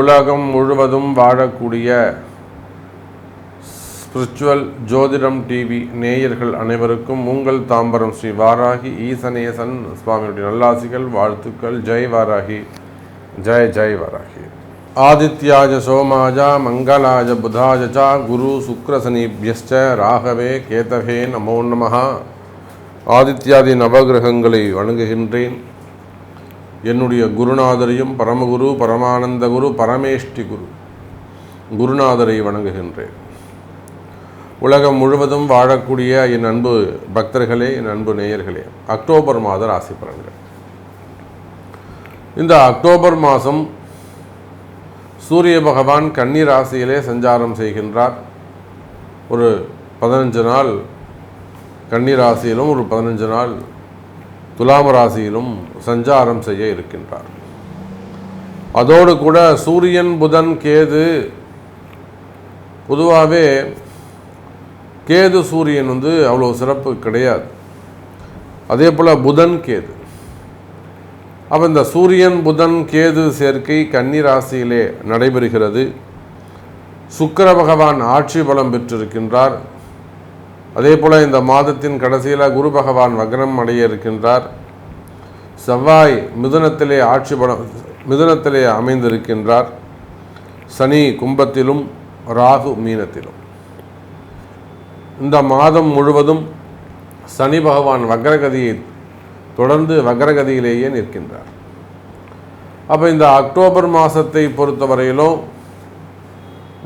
உலகம் முழுவதும் வாழக்கூடிய ஸ்பிரிச்சுவல் ஜோதிடம் டிவி நேயர்கள் அனைவருக்கும் உங்கள் தாம்பரம் ஸ்ரீ வாராகி ஈசனேசன் சுவாமியுடைய நல்லாசிகள் வாழ்த்துக்கள். ஜெய் வாராகி. ஜெய் ஜெய் வாராகி. ஆதித்யாஜ சோமாஜா மங்களாஜ புதாஜ குரு சுக்ரசனிபியஸ்ச ராகவே கேதவே நமோ நமஹா. ஆதித்யாதி நவகிரகங்களை வணங்குகின்றேன். என்னுடைய குருநாதரையும் பரமகுரு பரமானந்த குரு பரமேஷ்டி குரு குருநாதரை வணங்குகின்றேன். உலகம் முழுவதும் வாழக்கூடிய என் அன்பு பக்தர்களே என் அன்பு நேயர்களே அக்டோபர் மாத ராசி பலன்கள். இந்த அக்டோபர் மாதம் சூரிய பகவான் கன்னி ராசியிலே சஞ்சாரம் செய்கின்றார். ஒரு பதினஞ்சு நாள் கன்னி ராசியிலும் ஒரு பதினஞ்சு நாள் துலாம ராசியிலும் சஞ்சாரம் செய்ய இருக்கின்றார். அதோடு கூட சூரியன் புதன் கேது பொதுவாகவே கேது சூரியன் வந்து அவ்வளோ சிறப்பு கிடையாது. அதே போல் புதன் கேது. அப்போ இந்த சூரியன் புதன் கேது சேர்க்கை கன்னி ராசியிலே நடைபெறுகிறது. சுக்கர பகவான் ஆட்சி பலம் பெற்றிருக்கின்றார். அதே போல் இந்த மாதத்தின் கடைசியில் குரு பகவான் வக்ரம் அடைய இருக்கின்றார். செவ்வாய் மிதுனத்திலே ஆட்சி பலம் மிதுனத்திலே அமைந்திருக்கின்றார். சனி கும்பத்திலும் ராகு மீனத்திலும். இந்த மாதம் முழுவதும் சனி பகவான் வக்ரகதியை தொடர்ந்து வக்ரகதியிலேயே நிற்கின்றார். அப்போ இந்த அக்டோபர் மாதத்தை பொறுத்தவரையிலும்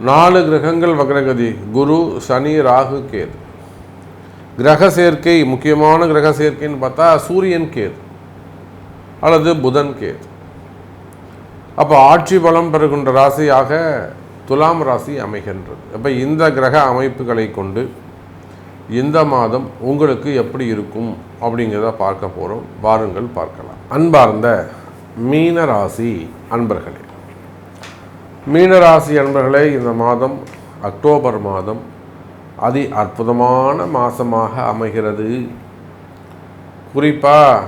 நாலு கிரகங்கள் வக்ரகதி குரு சனி ராகு கேது. கிரக சேர்க்கை முக்கியமான கிரக சேர்க்கைன்னு பார்த்தா சூரியன் கேது அல்லது புதன் கேது. அப்போ ஆட்சி பலம் பெறுகின்ற ராசியாக துலாம் ராசி அமைகின்றது. அப்போ இந்த கிரக அமைப்புகளை கொண்டு இந்த மாதம் உங்களுக்கு எப்படி இருக்கும் அப்படிங்கிறத பார்க்க போகிறோம் வாருங்கள் பார்க்கலாம். அன்பார்ந்த மீன ராசி அன்பர்களே மீனராசி அன்பர்களே இந்த மாதம் அக்டோபர் மாதம் அதி அற்புதமான மாதமாக அமைகிறது. குறிப்பாக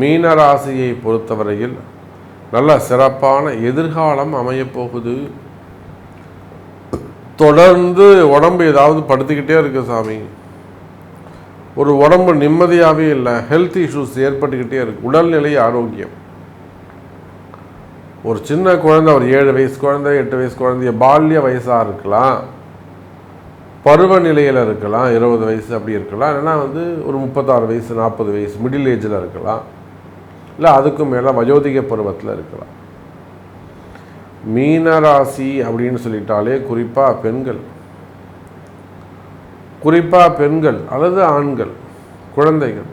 மீனராசியை பொறுத்தவரையில் நல்ல சிறப்பான எதிர்காலம் அமையப்போகுது தொடர்ந்து உடம்பு ஏதாவது படுத்துக்கிட்டே இருக்கு சாமி. ஒரு உடம்பு நிம்மதியாகவே இல்லை ஹெல்த் இஷ்யூஸ் ஏற்பட்டுக்கிட்டே இருக்கு. உடல்நிலை ஆரோக்கியம். ஒரு சின்ன குழந்தை ஒரு ஏழு வயசு குழந்தை எட்டு வயசு குழந்தைய பால்ய வயசாக இருக்கலாம். பருவநிலையில் இருக்கலாம் இருபது வயசு அப்படி இருக்கலாம் இல்லைன்னா வந்து ஒரு முப்பத்தாறு வயசு நாற்பது வயசு மிடில் ஏஜில் இருக்கலாம். இல்லை அதுக்கும் மேலே வயோதிக பருவத்தில் இருக்கலாம். மீனராசி அப்படின்னு சொல்லிட்டாலே குறிப்பாக பெண்கள். குறிப்பாக பெண்கள் அல்லது ஆண்கள் குழந்தைகள்.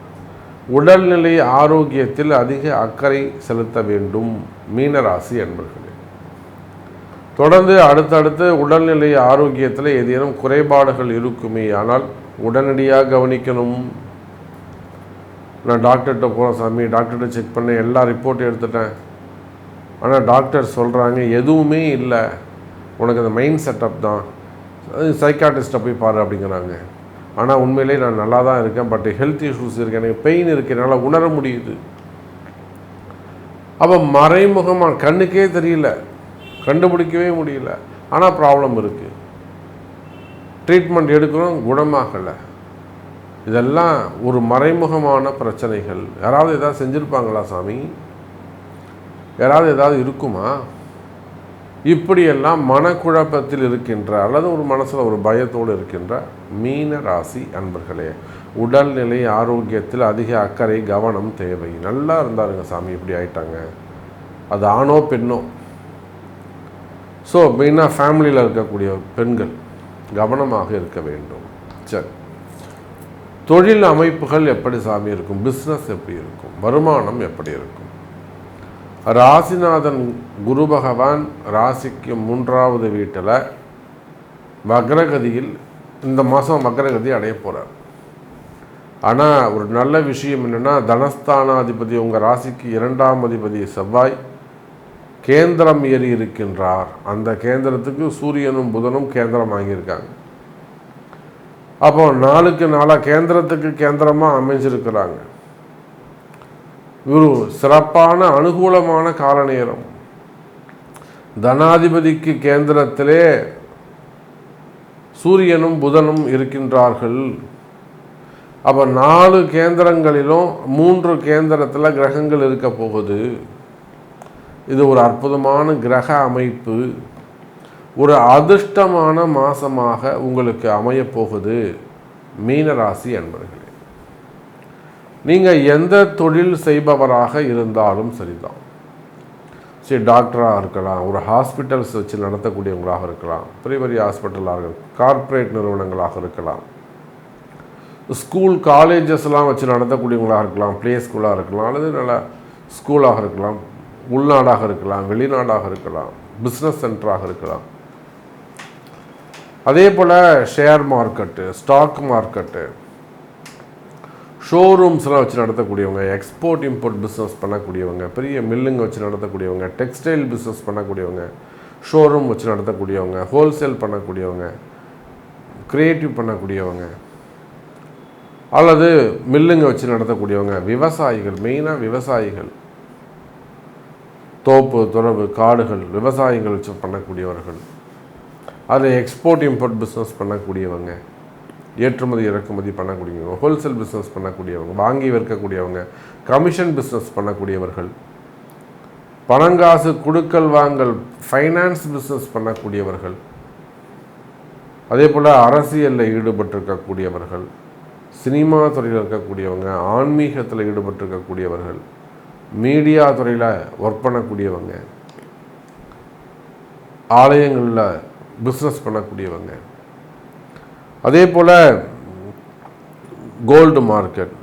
உடல்நிலை ஆரோக்கியத்தில் அதிக அக்கறை செலுத்த வேண்டும் மீனராசி என்பர்கள் தொடர்ந்து அடுத்தடுத்து உடல்நிலை ஆரோக்கியத்தில் ஏதேனும் குறைபாடுகள் இருக்குமே ஆனால் உடனடியாக கவனிக்கணும். நான் டாக்டர்கிட்ட போகிறேன் சாமி டாக்டர்கிட்ட செக் பண்ணேன் எல்லா ரிப்போர்ட்டும் எடுத்துட்டேன். ஆனால் டாக்டர் சொல்கிறாங்க எதுவுமே இல்லை. உனக்கு அந்த மைண்ட் செட்டப் தான். சைக்காட்டிஸ்ட்டை போய் பாரு அப்படிங்கிறாங்க. ஆனால் உண்மையிலே நான் நல்லா தான் இருக்கேன் பட் ஹெல்த் இஷ்யூஸ் இருக்குது எனக்கு பெயின் இருக்குது என்னால் உணர முடியுது. அப்போ மறைமுகமாக கண்ணுக்கே தெரியல. கண்டுபிடிக்கவே முடியல. ஆனால் ப்ராப்ளம் இருக்குது ட்ரீட்மெண்ட் எடுக்கிறோம் குணமாகலை. இதெல்லாம் ஒரு மறைமுகமான பிரச்சனைகள். யாராவது எதாவது செஞ்சுருப்பாங்களா சாமி? யாராவது ஏதாவது இருக்குமா? இப்படியெல்லாம் மனக்குழப்பத்தில் இருக்கின்ற அல்லது ஒரு மனசில் ஒரு பயத்தோடு இருக்கின்ற மீன ராசி அன்பர்களே உடல்நிலை ஆரோக்கியத்தில் அதிக அக்கறை கவனம் தேவை. நல்லா இருந்தாருங்க சாமி இப்படி ஆயிட்டாங்க. அது ஆணோ பெண்ணோ? ஸோ மெயினாக ஃபேமிலியில் இருக்கக்கூடிய பெண்கள் கவனமாக இருக்க வேண்டும். சரி. தொழில் அமைப்புகள் எப்படி சாமி இருக்கும்? பிஸ்னஸ் எப்படி இருக்கும்? வருமானம் எப்படி இருக்கும்? ராசிநாதன் குரு பகவான் ராசிக்கு மூன்றாவது வீட்டில் வக்ரகதியில் இந்த மாதம் வக்ரகதி அடைய போகிறார் ஆனால் ஒரு நல்ல விஷயம் என்னென்னா தனஸ்தானாதிபதி உங்கள் ராசிக்கு இரண்டாம் அதிபதி செவ்வாய் கேந்திரம் ஏறி இருக்கின்றார். அந்த கேந்திரத்துக்கு சூரியனும் புதனும் கேந்திரம் வாங்கியிருக்காங்க அப்போ நாளுக்கு நாளாக கேந்திரத்துக்கு கேந்திரமாக அமைஞ்சிருக்கிறாங்க. குரு சிறப்பான அனுகூலமான கால நேரம் தனாதிபதிக்கு கேந்திரத்திலே சூரியனும் புதனும் இருக்கின்றார்கள். அப்போ நாலு கேந்திரங்களிலும் மூன்று கேந்திரத்தில் கிரகங்கள் இருக்க போகுது. இது ஒரு அற்புதமான கிரக அமைப்பு. ஒரு அதிர்ஷ்டமான மாதமாக உங்களுக்கு அமையப்போகுது மீனராசி அன்பர்களே. நீங்கள் எந்த தொழில் செய்பவராக இருந்தாலும் சரிதான். சரி டாக்டராக இருக்கலாம் ஒரு ஹாஸ்பிட்டல்ஸ் வச்சு நடத்தக்கூடியவங்களாக இருக்கலாம் பெரிய பெரிய ஹாஸ்பிட்டலாக இருக்கலாம் கார்ப்பரேட் நிறுவனங்களாக இருக்கலாம் ஸ்கூல் காலேஜஸ்லாம் வச்சு நடத்தக்கூடியவங்களாக இருக்கலாம் ப்ளே ஸ்கூலாக இருக்கலாம் அல்லது நல்ல ஸ்கூலாக இருக்கலாம் உள்நாடாக இருக்கலாம் வெளிநாடாக இருக்கலாம் பிஸ்னஸ் சென்டராக இருக்கலாம். அதே போல் ஷேர் மார்க்கெட்டு ஸ்டாக் மார்க்கெட்டு ஷோரூம்ஸ்லாம் வச்சு நடத்தக்கூடியவங்க எக்ஸ்போர்ட் இம்போர்ட் பிஸ்னஸ் பண்ணக்கூடியவங்க பெரிய மில்லுங்க வச்சு நடத்தக்கூடியவங்க டெக்ஸ்டைல் பிஸ்னஸ் பண்ணக்கூடியவங்க ஷோரூம் வச்சு நடத்தக்கூடியவங்க ஹோல்சேல் பண்ணக்கூடியவங்க க்ரியேட்டிவ் பண்ணக்கூடியவங்க அல்லது மில்லுங்க வச்சு நடத்தக்கூடியவங்க விவசாயிகள் மெயினாக விவசாயிகள். தோப்பு துறவு காடுகள் விவசாயங்கள் வச்சு பண்ணக்கூடியவர்கள். அதில் எக்ஸ்போர்ட் இம்போர்ட் பிஸ்னஸ் பண்ணக்கூடியவங்க ஏற்றுமதி இறக்குமதி பண்ணக்கூடியவங்க ஹோல்சேல் பிஸ்னஸ் பண்ணக்கூடியவங்க வாங்கி விற்கக்கூடியவங்க கமிஷன் பிஸ்னஸ் பண்ணக்கூடியவர்கள். பணங்காசு குடுக்கல் வாங்கல் ஃபைனான்ஸ் பிஸ்னஸ் பண்ணக்கூடியவர்கள். அதே போல் அரசியலில் ஈடுபட்டிருக்கக்கூடியவர்கள் சினிமா துறையில் இருக்கக்கூடியவங்க ஆன்மீகத்தில் ஈடுபட்டிருக்கக்கூடியவர்கள். மீடியா துறையில் ஒர்க் பண்ணக்கூடியவங்க ஆலயங்களில் பிஸ்னஸ் பண்ணக்கூடியவங்க. அதே போல் கோல்டு மார்க்கெட்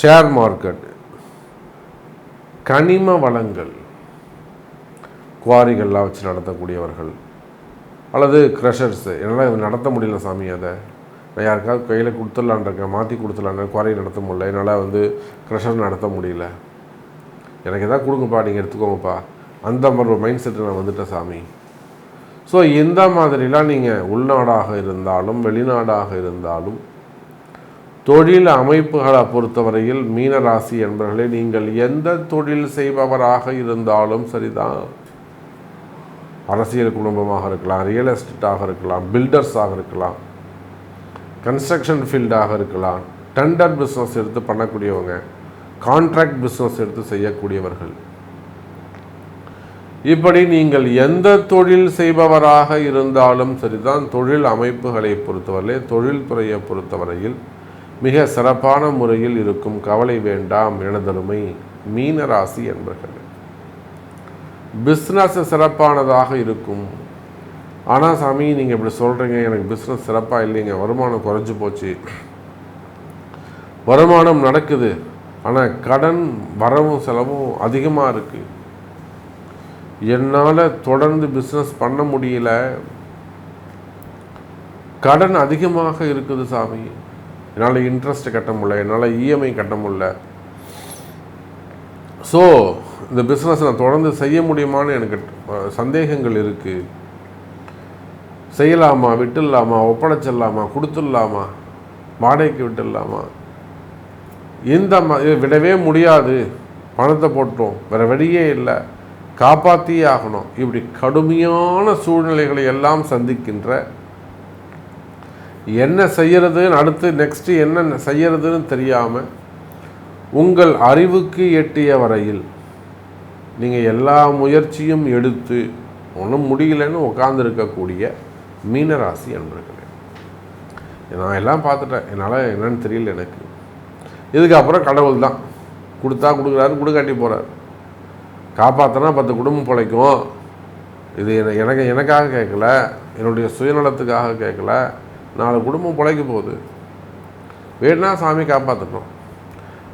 ஷேர் மார்க்கெட் கனிம வளங்கள் குவாரிகள்லாம் வச்சு நடத்தக்கூடியவர்கள் அல்லது க்ரஷர்ஸு என்னால் நடத்த முடியல சாமி அதை? நான் யாருக்காவது கையில் கொடுத்துடலான் இருக்கேன் மாற்றி கொடுத்துடலான் குவாரி நடத்த முடியல என்னால் வந்து க்ரெஷர் நடத்த முடியல. எனக்கு எதாவது கொடுங்கப்பா நீங்கள் எடுத்துக்கோங்கப்பா. அந்த மாதிரி ஒரு மைண்ட் செட்டு நான் வந்துட்டேன் சாமி. ஸோ இந்த மாதிரிலாம் நீங்கள் உள்நாடாக இருந்தாலும் வெளிநாடாக இருந்தாலும் தொழில் அமைப்புகளை பொறுத்தவரையில் மீனராசி என்பவர்களே நீங்கள் எந்த தொழில் செய்பவராக இருந்தாலும் சரிதான். அரசியல் குடும்பமாக இருக்கலாம் ரியல் எஸ்டேட்டாக இருக்கலாம் பில்டர்ஸாக இருக்கலாம். கன்ஸ்ட்ரக்ஷன் ஃபீல்டாக இருக்கலாம் டெண்டர் பிஸ்னஸ் எடுத்து பண்ணக்கூடியவங்க கான்ட்ராக்ட் பிஸ்னஸ் எடுத்து செய்யக்கூடியவர்கள். இப்படி நீங்கள் எந்த தொழில் செய்பவராக இருந்தாலும் சரிதான் தொழில் அமைப்புகளை பொறுத்தவரை தொழில்துறையை பொறுத்தவரையில் மிக சிறப்பான முறையில் இருக்கும் கவலை வேண்டாம் எனதருமை மீனராசி என்பர்கள். பிஸ்னஸ் சிறப்பானதாக இருக்கும் ஆனால் சாமி நீங்கள் இப்படி சொல்கிறீங்க எனக்கு பிஸ்னஸ் சிறப்பாக இல்லைங்க. வருமானம் குறைஞ்சி போச்சு. வருமானம் நடக்குது. ஆனால் கடன் வரவும் செலவும் அதிகமாக இருக்குது என்னால் தொடர்ந்து பிஸ்னஸ் பண்ண முடியல. கடன் அதிகமாக இருக்குது சாமி. என்னால் இன்ட்ரெஸ்ட் கட்ட முடியல. என்னால் இஎம்ஐ கட்ட முடியல. ஸோ இந்த பிஸ்னஸ் நான் தொடர்ந்து செய்ய முடியுமான்னு எனக்கு சந்தேகங்கள் இருக்குது செய்யலாமா விட்டுடலாமா ஒப்படைச்சிடலாமா கொடுத்துடலாமா வாடகைக்கு விட்டுடலாமா? இந்த ம விடவே முடியாது. பணத்தை போட்டோம். வேறு வழியே இல்லை. காப்பாற்றியே ஆகணும். இப்படி கடுமையான சூழ்நிலைகளை எல்லாம் சந்திக்கின்ற என்ன செய்யறதுன்னு அடுத்து நெக்ஸ்ட்டு என்ன செய்யறதுன்னு தெரியாமல் உங்கள் அறிவுக்கு எட்டிய வரையில் நீங்கள் எல்லா முயற்சியும் எடுத்து ஒன்றும் முடியலன்னு உட்காந்துருக்கக்கூடிய மீனராசி அன்பர்களே நான் எல்லாம் பார்த்துட்டேன். என்னால் என்னன்னு தெரியல எனக்கு. இதுக்கப்புறம் கடவுள் தான். கொடுத்தா கொடுக்குறாரு கொடுக்காட்டி போகிறார் காப்பாற்றினா பத்து குடும்பம் பிழைக்கும். இது எனக்கு எனக்காக கேட்கல. என்னுடைய சுயநலத்துக்காக கேட்கல. நாலு குடும்பம் பிழைக்க போகுது. வேணா சாமி காப்பாற்றணும்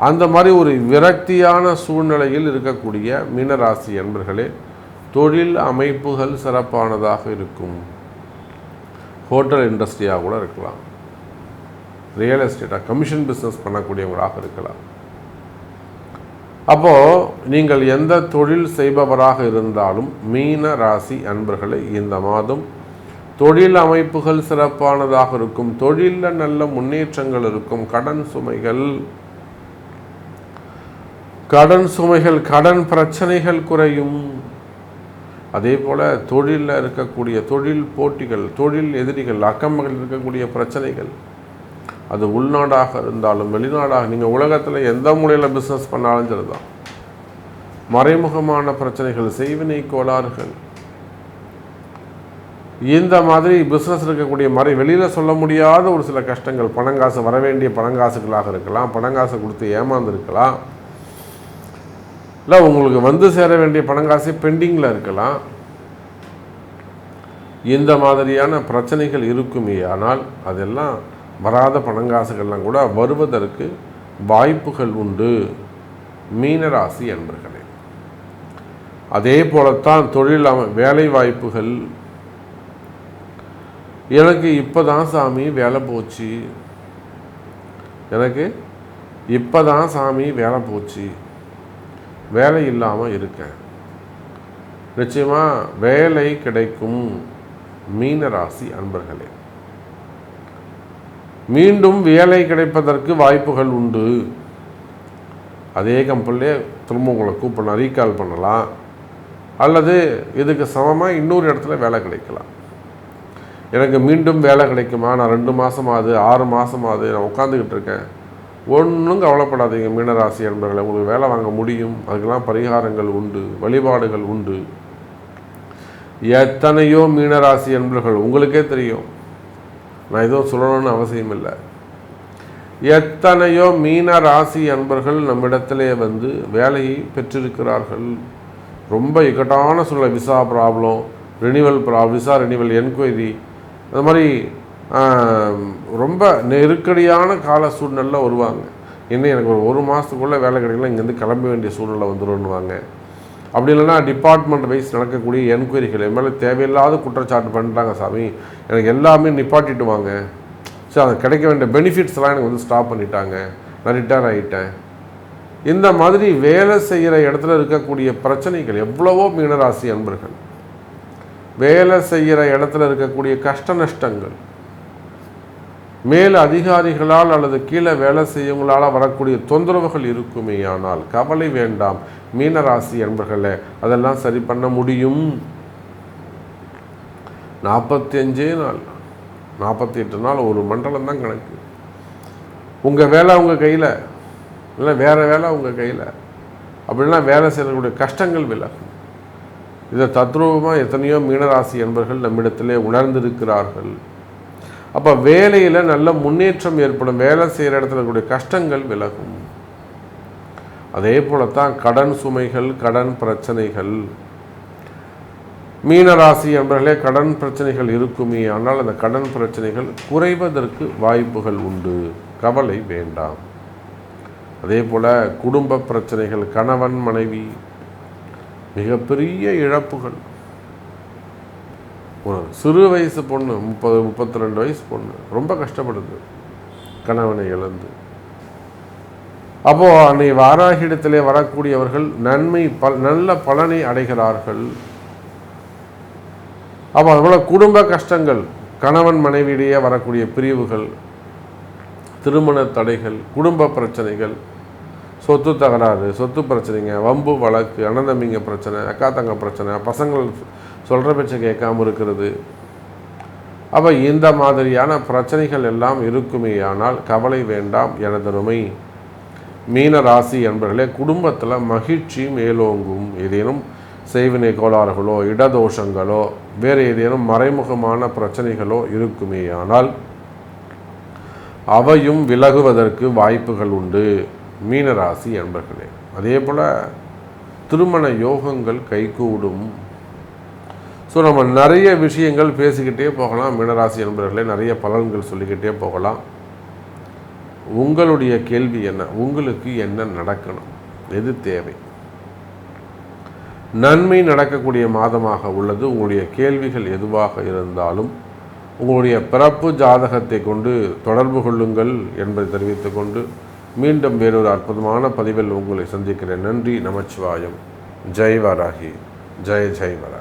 அந்த மாதிரி ஒரு விரக்தியான சூழ்நிலையில் இருக்கக்கூடிய மீனராசி என்பர்களே தொழில் அமைப்புகள் சிறப்பானதாக இருக்கும். ஹோட்டல் இண்டஸ்ட்ரியாக கூட இருக்கலாம். ரியல் எஸ்டேட்டாக கமிஷன் பிஸ்னஸ் பண்ணக்கூடியவங்களாக இருக்கலாம். அப்போது நீங்கள் எந்த தொழில் செய்பவராக இருந்தாலும் மீன ராசி அன்பர்களை இந்த மாதம் தொழில் அமைப்புகள் சிறப்பானதாக இருக்கும் தொழிலில் நல்ல முன்னேற்றங்கள் இருக்கும் கடன் சுமைகள் கடன் சுமைகள் கடன் பிரச்சனைகள் குறையும். அதே போல் தொழிலில் இருக்கக்கூடிய தொழில் போட்டிகள் தொழில் எதிரிகள் அக்கம்பகல் இருக்கக்கூடிய பிரச்சனைகள். அது உள்நாடாக இருந்தாலும் வெளிநாடாக நீங்கள் உலகத்தில் எந்த மூலையில் பிஸ்னஸ் பண்ணாலும் சரிதான். மறைமுகமான பிரச்சனைகள் செய்வினை கோளாறுகள். இந்த மாதிரி பிஸ்னஸ் இருக்கக்கூடிய மறை வெளியில் சொல்ல முடியாத ஒரு சில கஷ்டங்கள். பணங்காசு வர வேண்டிய பணங்காசுகளாக இருக்கலாம். பணங்காசை கொடுத்து ஏமாந்துருக்கலாம். இல்லை உங்களுக்கு வந்து சேர வேண்டிய பணங்காசு பெண்டிங்கில் இருக்கலாம். இந்த மாதிரியான பிரச்சனைகள் இருக்குமே ஆனால் அதெல்லாம் வராத பணங்காசுகள்லாம் கூட வருவதற்கு வாய்ப்புகள் உண்டு. மீனராசி என்பர்களே அதே போலத்தான் தொழில் அமை வேலை வாய்ப்புகள். எனக்கு இப்போ தான் சாமி வேலை போச்சு. எனக்கு இப்போ தான் சாமி வேலை போச்சு. வேலை இல்லாமல் இருக்கேன் நிச்சயமாக வேலை கிடைக்கும் மீனராசி அன்பர்களே. மீண்டும் வேலை கிடைப்பதற்கு வாய்ப்புகள் உண்டு. அதே கம்பெனிலே திரும்ப உங்களை கூப்பிடலாம் ரீகால் பண்ணலாம். அல்லது இதுக்கு சமமாக இன்னொரு இடத்துல வேலை கிடைக்கலாம். எனக்கு மீண்டும் வேலை கிடைக்குமா? நான் ரெண்டு மாதமாவது ஆறு மாதமாவது நான் உட்காந்துக்கிட்டு இருக்கேன். ஒன்றும் கவலைப்படாதீங்க மீனராசி என்பர்களை உங்களுக்கு வேலை வாங்க முடியும். அதுக்கெல்லாம் பரிகாரங்கள் உண்டு வழிபாடுகள் உண்டு. எத்தனையோ மீனராசி என்பர்கள் உங்களுக்கே தெரியும். நான் எதுவும் சொல்லணும்னு அவசியம் இல்லை. எத்தனையோ மீன ராசி அன்பர்கள் நம்மிடத்திலே வந்து வேலையை பெற்றிருக்கிறார்கள். ரொம்ப இக்கட்டான சூழ்நிலை விசா ப்ராப்ளம் ரினிவல் ப்ரா விசா ரினிவல் என்கொயரி அது மாதிரி ரொம்ப நெருக்கடியான கால சூழ்நிலை வருவாங்க. இன்னும் எனக்கு ஒரு ஒரு மாதத்துக்குள்ளே வேலை கிடைக்கல இங்கேருந்து கிளம்ப வேண்டிய சூழ்நிலை வந்துடும்னுவாங்க அப்படி இல்லைன்னா டிபார்ட்மெண்ட் வைஸ் நடக்கக்கூடிய என்கொயரிகள் என் மேலே தேவையில்லாத குற்றச்சாட்டு பண்ணுறாங்க சாமி. எனக்கு எல்லாமே நிப்பாட்டிட்டு வாங்க சரி அது கிடைக்க வேண்டிய பெனிஃபிட்ஸ்லாம் எனக்கு வந்து ஸ்டாப் பண்ணிட்டாங்க. நான் ரிட்டையர் ஆகிட்டேன் இந்த மாதிரி வேலை செய்கிற இடத்துல இருக்கக்கூடிய பிரச்சனைகள் எவ்வளவோ மீனராசி அன்பர்கள். வேலை செய்கிற இடத்துல இருக்கக்கூடிய கஷ்ட நஷ்டங்கள் மேல் அதிகாரிகளால் அல்லது கீழே வேலை செய்யவங்களால் வரக்கூடிய தொந்தரவுகள் இருக்குமேயானால் கவலை வேண்டாம். மீனராசி என்பர்களே அதெல்லாம் சரி பண்ண முடியும். நாற்பத்தி அஞ்சே நாள். நாற்பத்தி எட்டு நாள் ஒரு மண்டலம் தான் கணக்கு. உங்கள் வேலை உங்கள் கையில். இல்லை வேறு வேலை உங்கள் கையில். அப்படின்னா வேலை செய்யக்கூடிய கஷ்டங்கள் விலகும். இதை தத்ரூபமாக எத்தனையோ மீனராசி என்பர்கள் நம்மிடத்திலே உணர்ந்திருக்கிறார்கள். அப்போ வேலையில் நல்ல முன்னேற்றம் ஏற்படும். வேலை செய்கிற இடத்துல கூடிய கஷ்டங்கள் விலகும். அதே போலத்தான் கடன் சுமைகள் கடன் பிரச்சனைகள். மீனராசி என்பர்களே கடன் பிரச்சனைகள் இருக்குமே. ஆனால் அந்த கடன் பிரச்சனைகள் குறைவதற்கு வாய்ப்புகள் உண்டு. கவலை வேண்டாம். அதே போல் குடும்ப பிரச்சனைகள் கணவன் மனைவி மிகப்பெரிய இழப்புகள். ஒரு சிறு வயசு பொண்ணு முப்பது முப்பத்தி ரெண்டு வயசு பொண்ணு ரொம்ப கஷ்டப்படுது. கணவனை இழந்து. அப்போது அன்னை வாராகிடத்திலே வரக்கூடியவர்கள் நன்மை பல் நல்ல பலனை அடைகிறார்கள். அப்போ அதுபோல் குடும்ப கஷ்டங்கள் கணவன் மனைவியிடையே வரக்கூடிய பிரிவுகள் திருமண தடைகள் குடும்ப பிரச்சனைகள் சொத்து தகராறு சொத்து பிரச்சனைங்க வம்பு வழக்கு அனந்தமிங்க பிரச்சனை அக்கா தங்க பிரச்சனை பசங்கள் சொல்கிற பேச்சை கேட்காம இருக்கிறது. அப்போ இந்த மாதிரியான பிரச்சனைகள் எல்லாம் இருக்குமே ஆனால் கவலை வேண்டாம் எனதருமை. மீன ராசி என்பர்களே குடும்பத்தில் மகிழ்ச்சி மேலோங்கும். ஏதேனும் செய்வினை கோளாறுகளோ இடதோஷங்களோ வேறு ஏதேனும் மறைமுகமான பிரச்சனைகளோ இருக்குமேயானால் அவையும் விலகுவதற்கு வாய்ப்புகள் உண்டு. மீனராசி என்பர்களே அதே போல் திருமண யோகங்கள் கைகூடும். ஸோ நம்ம நிறைய விஷயங்கள் பேசிக்கிட்டே போகலாம். மீனராசி என்பவர்களே நிறைய பலன்கள் சொல்லிக்கிட்டே போகலாம். உங்களுடைய கேள்வி என்ன? உங்களுக்கு என்ன நடக்கணும்? எது தேவை? நன்மை நடக்கக்கூடிய மாதமாக உள்ளது. உங்களுடைய கேள்விகள் எதுவாக இருந்தாலும் உங்களுடைய பிறப்பு ஜாதகத்தை கொண்டு தொடர்பு கொள்ளுங்கள் என்பதை தெரிவித்துக்கொண்டு மீண்டும் வேறொரு அற்புதமான பதிவில் உங்களை சந்திக்கிறேன். நன்றி நமச்சிவாயம். ஜெய் வராகி ஜெய் ஜெய் வராகி